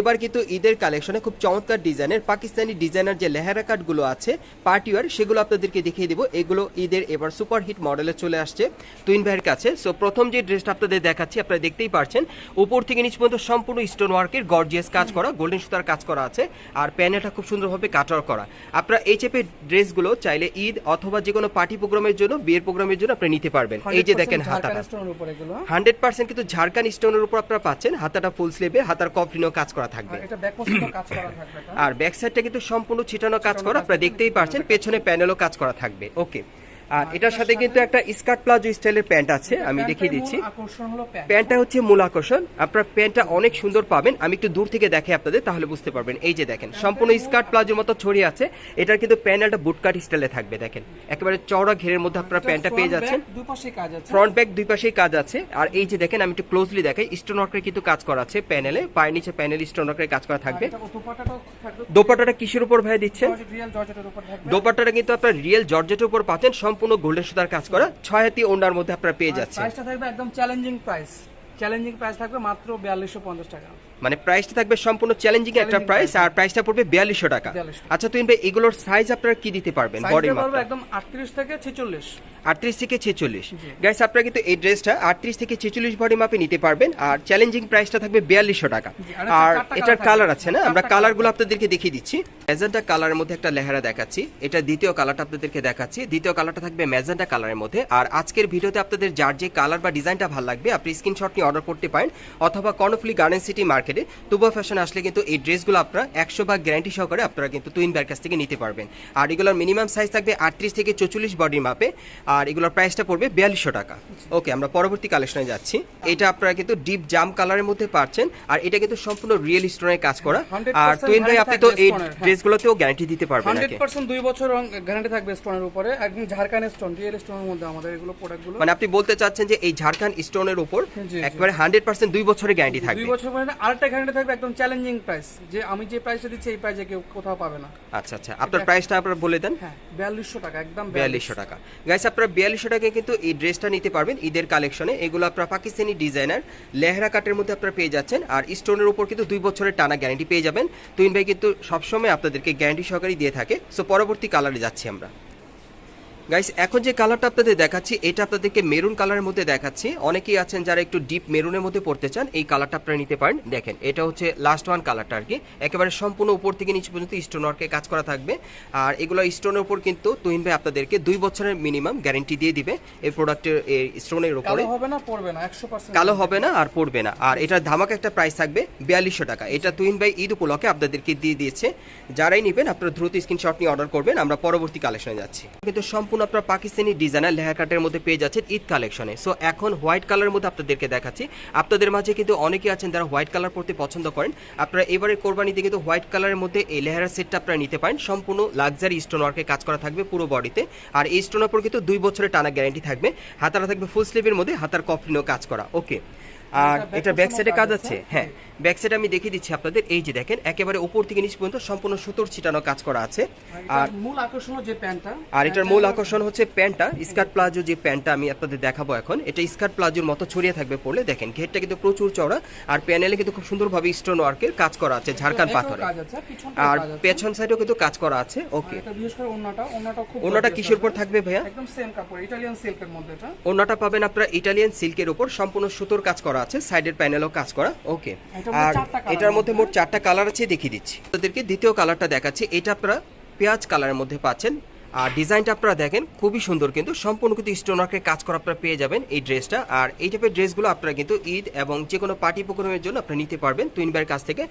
এবার কিন্তু ঈদের কালেকশনে খুব চমৎকার ডিজাইনের পাকিস্তানি ডিজাইনার যে লেহেরা কাটগুলো আছে পার্টি ওয়ার সেগুলো আপনাদেরকে দেখিয়ে দিব। এগুলো ঈদের এবার সুপার হিট মডেলে চলে আসছে তুইন ভাইয়ের কাছে। সো প্রথম যে ড্রেসটা আপনাদের দেখাচ্ছি আপনারা দেখতেই পারছেন। উপর থেকে নিচ পর্যন্ত সম্পূর্ণ স্টোন ওয়ার্কের গর্জিয়াস কাজ করা গোল্ডেন সুতার কাজ করা আছে। আর প্যানেলটা খুব সুন্দরভাবে কাটার করা। আপনারা এই চেপের ড্রেসগুলো চাইলে ঈদ অথবা যে কোনো পার্টি প্রোগ্রামের জন্য বিয়ের প্রোগ্রামের জন্য আপনি নিতে পারবেন। এই যে দেখেন হাতাটা। হান্ড্রেড পার্সেন্ট কিন্তু ঝাড়খান স্টোনের উপর আপনারা পাচ্ছেন। হাতাটা ফুল স্লিভে হাতার কফলিনও কাজ করা করা থাকবে। আর ব্যাক সাইডটা কিন্তু সম্পূর্ণ ছিটানো কাজ করা আপনারা দেখতেই পারছেন পেছনে প্যানেলও কাজ করা থাকবে। ওকে আর এটার সাথে কিন্তু একটা স্কার্ট প্লাজো স্টাইলের প্যান্ট আছে আমি দেখিয়ে দিচ্ছি। প্যান্টটা হচ্ছে মূল আকর্ষণ। আপনার প্যান্টটা অনেক সুন্দর পাবেন। আমি একটু দূর থেকে দেখে আপনাদের তাহলে বুঝতে পারবেন। এই যে দেখেন সম্পূর্ণ স্কার্ট প্লাজোর মতো ছড়িয়ে আছে। এটার কিন্তু প্যান্টটা বুটকাট স্টাইলে থাকবে দেখেন। একেবারে চওড়া ঘেরের মধ্যে আপনারা প্যান্টটা পেয়ে যাচ্ছেন। ফ্রন্ট ব্যাক দুই পাশেই কাজ আছে। আর এই যে দেখেন আমি একটু ক্লোজলি দেখাই। স্টোন ওয়ার্কের কিন্তু কাজ করা আছে প্যানেলে পায়ের নিচে প্যানেল স্টোন ওয়ার্কের কাজ করা থাকবে। দোপাট্টাটা কিসের উপর ভাই দিচ্ছেন? দোপাট্টাটা কিন্তু আপনার রিয়েল জর্জেটের উপর পাচ্ছেন। সম্পূর্ণ গোল্ডেন সুতার কাজ করা ছয় হাতি ওন্ডার মধ্যে আপনারা পেয়ে যাচ্ছেন। প্রাইসটা থাকবে একদম চ্যালেঞ্জিং প্রাইস চ্যালেঞ্জিং প্রাইস থাকবে মাত্র বিয়াল্লিশশো পঞ্চাশ টাকা। মানে প্রাইসটা থাকবে সম্পূর্ণ চ্যালেঞ্জিং একটা প্রাইস। আর প্রাইসটা পড়বে বিয়াল্লিশশো টাকা। আচ্ছা তুই ভাই এগুলোর সাইজ আপনারা কি দিতে পারবেন? বডি পারবে একদম আটত্রিশ থেকে ছেচল্লিশ। আটত্রিশ থেকে ছেচল্লিশ। গাইস আপনারা কিন্তু এই ড্রেসটা আটত্রিশ থেকে ছেচল্লিশ বডি মাপে নিতে পারবেন আর চ্যালেঞ্জিং প্রাইসটা থাকবে বিয়াল্লিশশো টাকা। আর এটার কালার। আছে না? আমরা কালারগুলো আপনাদেরকে দেখিয়ে দিচ্ছি। ম্যাজেন্টা কালারের মধ্যে একটা লেহারা দেখাচ্ছি। এটা দ্বিতীয় কালারটা আপনাদেরকে দেখাচ্ছি। দ্বিতীয় কালারটা থাকবে ম্যাজেন্টা কালারের মধ্যে। আর আজকের ভিডিওতে আপনাদের যার যে কালার বা ডিজাইনটা ভালো লাগবে আপনি স্ক্রিনশট নিয়ে অর্ডার করতে পারেন অথবা কর্ণফুলি গার্ডেন সিটি মার্কেটে তুবা ফ্যাশন আসলে কিন্তু এই ড্রেসগুলো আপনারা একশো বা গ্যারান্টি সহকারে আপনারা কিন্তু তুইন ব্যার কাছ থেকে নিতে পারবেন। আর এগুলোর মিনিমাম সাইজ থাকবে আটত্রিশ থেকে চৌচল্লিশ বডির মাপে আর এগুলোর প্রাইসটা পড়বে বিয়াল্লিশশো টাকা। ওকে আমরা পরবর্তী কালেকশনে যাচ্ছি। এটা আপনারা কিন্তু ডিপ জাম কালারের মধ্যে পাচ্ছেন। আর এটা কিন্তু সম্পূর্ণ রিয়েল স্টোনের কাজ করা। আর তুইন ভাই আপনি তো এই এর, হ্যাঁ। ড্রেসগুলোতেও গ্যারান্টি দিতে পারবেন হান্ড্রেড নাকি পার্সেন্ট দুই বছর গ্যারান্টি থাকবে স্টোনের উপরে। একদম ঝাড়খান স্টোন রিয়েল স্টোনের মধ্যে আমাদের এগুলো প্রোডাক্টগুলো মানে আপনি বলতে চাচ্ছেন যে এই ঝাড়খান্ড স্টোনের উপর। একবারে হান্ড্রেড পার্সেন্ট দুই বছরের গ্যারান্টি থাকবে। দুই বছর পরে আরেকটা গ্যারান্টি থাকবে একদম চ্যালেঞ্জিং প্রাইস যে আমি যে প্রাইসটা দিচ্ছি এই প্রাইসে কেউ কোথাও পাবে না। আচ্ছা আচ্ছা। আপনার প্রাইসটা আপনারা বলে দেন। হ্যাঁ বিয়াল্লিশশো টাকা একদম বিয়াল্লিশশো টাকা। গাইস আপনারা বিয়াল্লিশশো টাকায় কিন্তু এই ড্রেসটা নিতে পারবেন ঈদের কালেকশনে এগুলো আপনারা পাকিস্তানি ডিজাইনার লেহরা কাটের মধ্যে আপনারা পেয়ে যাচ্ছেন। আর স্টোনের উপর কিন্তু দুই বছরের টানা গ্যারান্টি পেয়ে যাবেন। তুইন ভাই কিন্তু সবসময় আপনাদেরকে গ্যারান্টি সহকারে দিয়ে থাকে। সো পরবর্তী কালারে যাচ্ছি আমরা। গাইস এখন যে কালারটা আপনাদের দেখাচ্ছি এটা আপনাদেরকে মেরুন কালারের মধ্যে দেখাচ্ছি। অনেকেই আছেন যারা একটু ডিপ মেরুনের মধ্যে পড়তে চান এই কালারটা আপনারা নিতে পারেন। দেখেন এটা হচ্ছে লাস্ট ওয়ান কালারটা আর কি একেবারে সম্পূর্ণ উপর থেকে নিচে পর্যন্ত স্টোন ওয়ার্কে কাজ করা থাকবে। আর এগুলো স্টোনের উপর কিন্তু তুহিন ভাই আপনাদেরকে দুই বছরের মিনিমাম গ্যারেন্টি দিয়ে দিবে এই প্রোডাক্টের স্টোনের উপরে। কালো হবে না পড়বে না একশো পার্সেন্ট কালো হবে না আর পড়বে না। আর এটার ধামাকা একটা প্রাইস থাকবে বিয়াল্লিশশো টাকা। এটা তুহিন ভাই ঈদ উপলক্ষে আপনাদেরকে দিয়ে দিয়েছে। যারাই নেবেন আপনারা দ্রুত স্ক্রিনশট নিয়ে অর্ডার করবেন। আমরা পরবর্তী কালেকশনে যাচ্ছি। কিন্তু সম্পূর্ণ আপনার পাকিস্তানি ডিজাইনার লেহার কাটের মধ্যে পেয়ে যাচ্ছেন ঈদ কালেকশনে। সো এখন হোয়াইট কালারের মধ্যে আপনাদেরকে দেখাচ্ছি। আপনাদের মাঝে কিন্তু অনেকেই আছেন যারা হোয়াইট কালার পরতে পছন্দ করেন। আপনারা এবারে কোরবানিতে কিন্তু হোয়াইট কালারের মধ্যে এই লেহারা সেটটা আপনারা নিতে পারেন। সম্পূর্ণ লাক্সারি স্টোন ওয়ার্কে কাজ করা থাকবে পুরো বডিতে আর এই স্টোনের উপর কিন্তু দুই বছরের টানা গ্যারান্টি থাকবে। হাতারা থাকবে ফুল স্লিভের মধ্যে, হাতার কফলিনও কাজ করা। ওকে আর এটা ব্যাক সাইডে কাজ আছে। হ্যাঁ ব্যাক সাইডে আমি দেখিয়ে দিচ্ছি আপনাদের। এই যে দেখেন একেবারে উপর থেকে নিচ পর্যন্ত সম্পূর্ণ সুতোর ছিটানো কাজ করা আছে। আর মূল আকর্ষণ যে প্যান্টটা। আর এটার মূল আকর্ষণ হচ্ছে প্যান্টটা। স্কার্ট প্লাজো যে প্যান্টটা আমি আপনাদের দেখাবো এখন এটা স্কার্ট প্লাজোর মতো ছড়িয়ে থাকবে পড়লে দেখেন ঘেরটা কিন্তু প্রচুর চওড়া আর প্যানেলে কিন্তু খুব সুন্দরভাবে স্টোন ওয়ার্কের কাজ করা আছে ঝাড়খান এটাও পাথরে। আর পেছন সাইডেও কিন্তু কাজ করা আছে। ওকে এটা বিশেষ করে ওন্নাটা ওন্নাটা খুব ওনাটা কিসের উপর থাকবে ভাইয়া? একদম সেম কাপড় ইটালিয়ান সিল্কের মধ্যে এটা। ওনাটা পাবেন আপনারা ইটালিয়ান সিল্কের উপর সম্পূর্ণ সুতোর কাজ করা আছে সাইডের প্যানেলও কাজ করা ওকে আর এটার মধ্যে মোট চারটা কালার আছে দেখিয়ে দিচ্ছি। তাদেরকে দ্বিতীয় কালারটা দেখাচ্ছি এটা আপনারা পেঁয়াজ কালারের মধ্যে পাচ্ছেন আর ডিজাইনটা আপনারা দেখেন খুবই সুন্দর কিন্তু। সম্পূর্ণ কিন্তু স্টোন ওয়ার্কের কাজ করা আপনারা পেয়ে যাবেন এই ড্রেসটা আর এই টাইপের ড্রেসগুলো আপনারা কিন্তু ঈদ এবং যে কোনো পার্টি প্রোগ্রামের জন্য আপনারা নিতে পারবেন। তুইনবার কাছ থেকে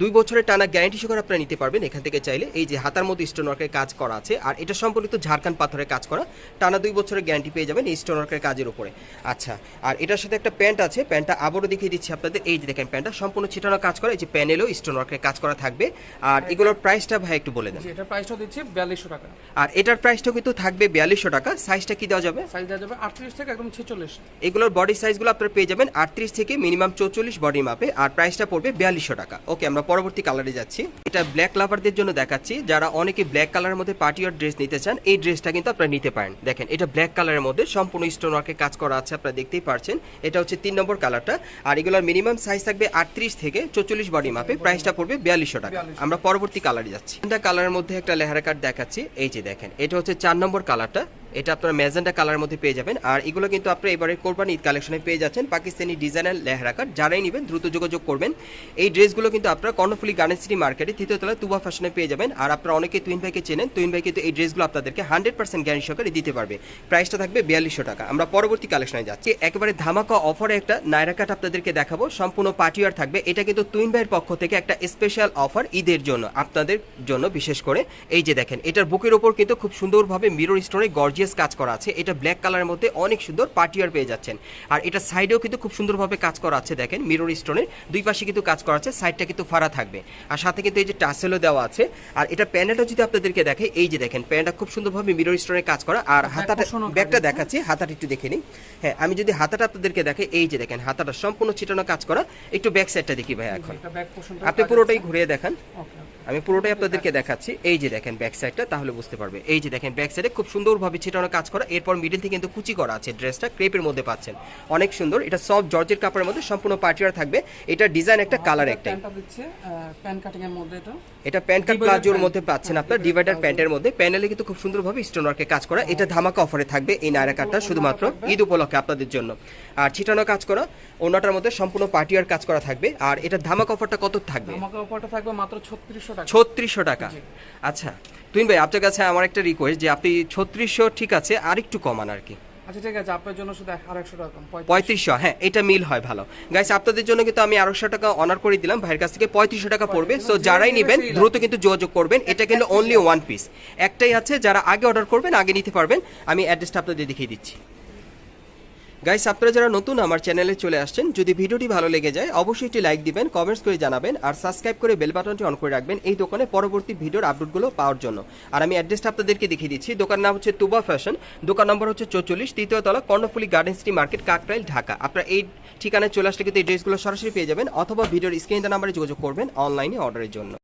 দুই বছরের টানা গ্যারান্টি সহকারে আপনারা নিতে পারবেন এখান থেকে চাইলে। এই যে হাতার মধ্যে স্টোন ওয়ার্কের কাজ করা আছে। আর এটা সম্পূর্ণ কিন্তু ঝাড়খান পাথরের কাজ করা। টানা দুই বছরের গ্যারান্টি পেয়ে যাবেন এই স্টোন ওয়ার্কের কাজের উপরে। আচ্ছা আর এটার সাথে একটা প্যান্ট আছে। প্যান্টটা আবারও দেখিয়ে দিচ্ছি আপনাদের। এই যে দেখেন প্যান্টটা সম্পূর্ণ ছিটানো কাজ করা। এই যে প্যানেলও স্টোন ওয়ার্কের কাজ করা থাকবে। আর এগুলোর প্রাইসটা ভাই একটু বলে দেন। যে এটা প্রাইসটা দিচ্ছি বিয়াল্লিশশো টাকা। আর এটা এটার প্রাইসটা কিন্তু থাকবে বিয়াল্লিশশো টাকা। সাইজটা কি দেওয়া যাবে? সাইজ দেওয়া যাবে আটত্রিশ থেকে একদম ছেচল্লিশ। এগুলোর বডি সাইজগুলো আপনারা পেয়ে যাবেন আটত্রিশ থেকে মিনিমাম চৌচল্লিশ বডি মাপে আর প্রাইসটা পড়বে বিয়াল্লিশশো টাকা। ওকে আমরা পরবর্তী কালারে যাচ্ছি। এটা ব্ল্যাক লাভারদের জন্য দেখাচ্ছি। যারা অনেকে ব্ল্যাক কালারের মধ্যে পার্টি ওয়ার ড্রেস নিতে চান এই ড্রেসটা কিন্তু আপনারা নিতে পারেন। দেখেন এটা ব্ল্যাক কালারের মধ্যে সম্পূর্ণ স্টোন ওয়ার্কে কাজ করা আছে আপনারা দেখতেই পারছেন। এটা হচ্ছে তিন নম্বর কালারটা আর এগুলোর মিনিমাম সাইজ থাকবে আটত্রিশ থেকে চৌচল্লিশ বডি মাপে প্রাইসটা পড়বে বিয়াল্লিশশো টাকা। আমরা পরবর্তী কালারে যাচ্ছি। এটা কালারের মধ্যে একটা লেহারা কার্ড দেখাচ্ছি। এই যে দেখেন এটা হচ্ছে চার নম্বর কালারটা এটা আপনার ম্যাজেন্টা কালারের মধ্যে পেয়ে যাবেন। আর এগুলো কিন্তু আপনি এবারে কোরবানি ঈদ কালেকশনে পেয়ে যাচ্ছেন। পাকিস্তানি ডিজাইনার লেহরা কার্ড যারাই নেবেন দ্রুত যোগাযোগ করবেন। এই ড্রেসগুলো কিন্তু আপনারা কর্ণফুলি গার্ডেন সিটি মার্কেটে তৃতীয় তলায় তুবা ফ্যাশনে পেয়ে যাবেন। আর আপনারা অনেকে তুইন ভাইকে চেনেন। তুইন ভাই কিন্তু এই ড্রেসগুলো আপনাদেরকে হান্ড্রেড পার্সেন্ট গ্যারান্টি সহকারে দিতে পারবে। প্রাইসটা থাকবে বিয়াল্লিশশো টাকা। আমরা পরবর্তী কালেকশনে যাচ্ছি। একেবারে ধামাকা অফারে একটা নায়রা কাট আপনাদেরকে দেখাবো। সম্পূর্ণ পার্টিওয়ার থাকবে। এটা কিন্তু তুইন ভাইয়ের পক্ষ থেকে একটা স্পেশাল অফার ঈদের জন্য, আপনাদের জন্য বিশেষ করে। এই যে দেখেন, এটার বুকের ওপর কিন্তু খুব সুন্দরভাবে মিরর স্টোনে গর্জিয়াস কাজ করা আছে। এটা ব্ল্যাক কালারের মধ্যে অনেক সুন্দর পার্টিওয়ার পেয়ে যাচ্ছেন। আর এটা সাইডেও কিন্তু খুব সুন্দরভাবে কাজ করা আছে দেখেন মিরর স্টোনের দুই পাশে কিন্তু কাজ করা আছে সাইডটা কিন্তু ফাড়া থাকবে। আর সাথে কিন্তু এই যে টাসেলও দেওয়া আছে। আর এটা প্যান্টটা যদি আপনাদেরকে দেখে এই যে দেখেন প্যান্টটা খুব সুন্দরভাবে মিরর স্টোনের কাজ করা। আর হাতাটা ব্যাগটা দেখাচ্ছি হাতাটা একটু দেখে নিই। হ্যাঁ আমি যদি হাতাটা আপনাদেরকে দেখে এই যে দেখেন হাতাটা সম্পূর্ণ ছিটানো কাজ করা। একটু ব্যাক সাইডটা দেখি ভাই এখন। আপনি পুরোটাই ঘুরিয়ে দেখান। আমি পুরোটাই আপনাদেরকে দেখাচ্ছি। এই যে দেখেন ব্যাক সাইডটা তাহলে বুঝতে পারবে। এই যে দেখেন ব্যাক সাইডে খুব সুন্দরভাবে ছিটানো কাজ করা। এরপর মিডিল থেকে কিন্তু কুচি করা আছে। ড্রেসটা ক্রেপের মধ্যে পাচ্ছেন। অনেক সুন্দর। এটা সব জর্জের কাপড়ের মধ্যে সম্পূর্ণ পার্টিয়ার থাকবে। এটা ডিজাইন একটা কালার একটাই। প্যান্টটা দিচ্ছে প্যান কাটিং এর মধ্যে এটা। এটা প্যান্ট কাট প্লাজোর মধ্যে পাচ্ছেন হ্যাঁ, আপনার। ডিভাইডার প্যান্টের মধ্যে। প্যানেলে কিন্তু খুব সুন্দরভাবে স্টোন ওয়ার্কে কাজ করা। এটা ধামাকা অফারে থাকবে এই নায়রা কাটটা শুধুমাত্র। ঈদ উপলক্ষে আপনাদের জন্য। আর ছিটানো কাজ করা অন্যটার মধ্যে সম্পূর্ণ পার্টিয়ার কাজ করা থাকবে। আর এটা ধামাকা অফারটা কত থাকবে? আমাকে অফারটা থাকবে মাত্র ছত্রিশশো ছত্রিশশো টাকা। আচ্ছা তুইন ভাই আপনার কাছে আমার একটা রিকোয়েস্ট যে আপনি ছত্রিশশো ঠিক আছে আর একটু কমান আর কি। আচ্ছা ঠিক আছে আপনার জন্য শুধু একশো টাকা পঁয়ত্রিশশো। হ্যাঁ এটা মিল হয় ভালো। গাইস আপনাদের জন্য কিন্তু আমি আড়াইশো টাকা অনার করে দিলাম। ভাইয়ের কাছ থেকে পঁয়ত্রিশশো টাকা পড়বে। সো যারাই নেবেন দ্রুত কিন্তু যোগাযোগ করবেন। এটা কিন্তু অনলি ওয়ান পিস একটাই আছে যারা আগে অর্ডার করবেন আগে নিতে পারবেন। আমি অ্যাড্রেসটা আপনাদের দেখিয়ে দিচ্ছি। গাইস আপনারা যারা নতুন আমার চ্যানেলে চলে আসছেন, যদি ভিডিওটি ভালো লেগে যায়, অবশ্যই একটি লাইক দিবেন কমেন্টস করে জানাবেন, আর সাবস্ক্রাইব করে বেল বাটনটি অন করে রাখবেন এই দোকানে পরবর্তী ভিডিওর আপডেটগুলো পাওয়ার জন্য। আর আমি অ্যাড্রেসটা আপনাদেরকে দেখিয়ে দিচ্ছি। দোকান নাম হচ্ছে তুবা ফ্যাশন দোকান নম্বর হচ্ছে চৌচল্লিশ, তৃতীয় তলা, Karnaphuli garden city market Kakrail, Dhaka. আপনারা এই ঠিকানায় চলে আসলে কিন্তু এই ড্রেসগুলো সরাসরি পেয়ে যাবেন, অথবা ভিডিওর স্ক্রিন নাম্বারে যোগাযোগ করবেন অনলাইনে অর্ডারের জন্য।